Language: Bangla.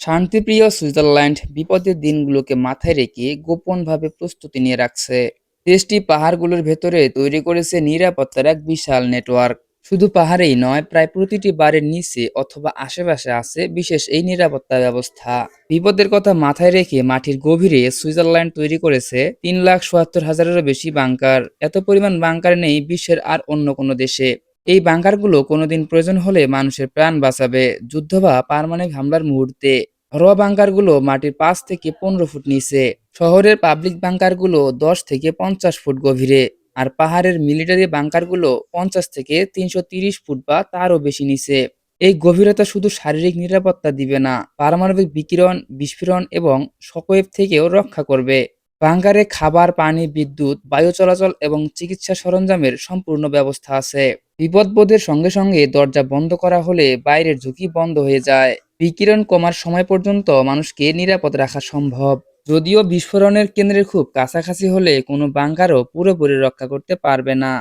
শান্তিপ্রিয় সুইজারল্যান্ড বিপদের দিনগুলোকে মাথায় রেখে গোপনভাবে প্রস্তুতি নিয়ে রাখছে। দেশটি পাহাড়গুলোর ভেতরে তৈরি করেছে নিরাপত্তার এক বিশাল নেটওয়ার্ক। শুধু পাহাড়েই নয়, প্রায় প্রতিটি বাড়ির নিচে অথবা আশেপাশে আছে বিশেষ এই নিরাপত্তা ব্যবস্থা। বিপদের কথা মাথায় রেখে মাটির গভীরে সুইজারল্যান্ড তৈরি করেছে তিন লাখ সোয়াত্তর হাজারেরও বেশি বাংকার। এত পরিমাণ বাংকার নেই বিশ্বের আর অন্য কোনো দেশে। এই বাংকারগুলো কোনোদিন প্রয়োজন হলে মানুষের প্রাণ বাঁচাবে। যুদ্ধ বা পারমাণবিক হামলার মুহূর্তে ঘরোয়া বাংকারগুলো মাটির পাঁচ থেকে পনেরো ফুট নিচে, শহরের পাবলিক বাংকারগুলো দশ থেকে পঞ্চাশ ফুট গভীরে, আর পাহাড়ের মিলিটারি বাংকারগুলো পঞ্চাশ থেকে তিনশো তিরিশ ফুট বা তারও বেশি নিচে। এই গভীরতা শুধু শারীরিক নিরাপত্তা দিবে না, পারমাণবিক বিকিরণ, বিস্ফোরণ এবং শকওয়েভ থেকেও রক্ষা করবে। বাংকারে খাবার, পানি, বিদ্যুৎ, বায়ু চলাচল এবং চিকিৎসা সরঞ্জামের সম্পূর্ণ ব্যবস্থা আছে। বিপদবোধের সঙ্গে সঙ্গে দরজা বন্ধ করা হলে বাইরের ঝুঁকি বন্ধ হয়ে যায়। বিকিরণ কমার সময় পর্যন্ত মানুষকে নিরাপদ রাখা সম্ভব। যদিও বিস্ফোরণের কেন্দ্রের খুব কাছাকাছি হলে কোনো বাঙ্গারও পুরোপুরি রক্ষা করতে পারবে না।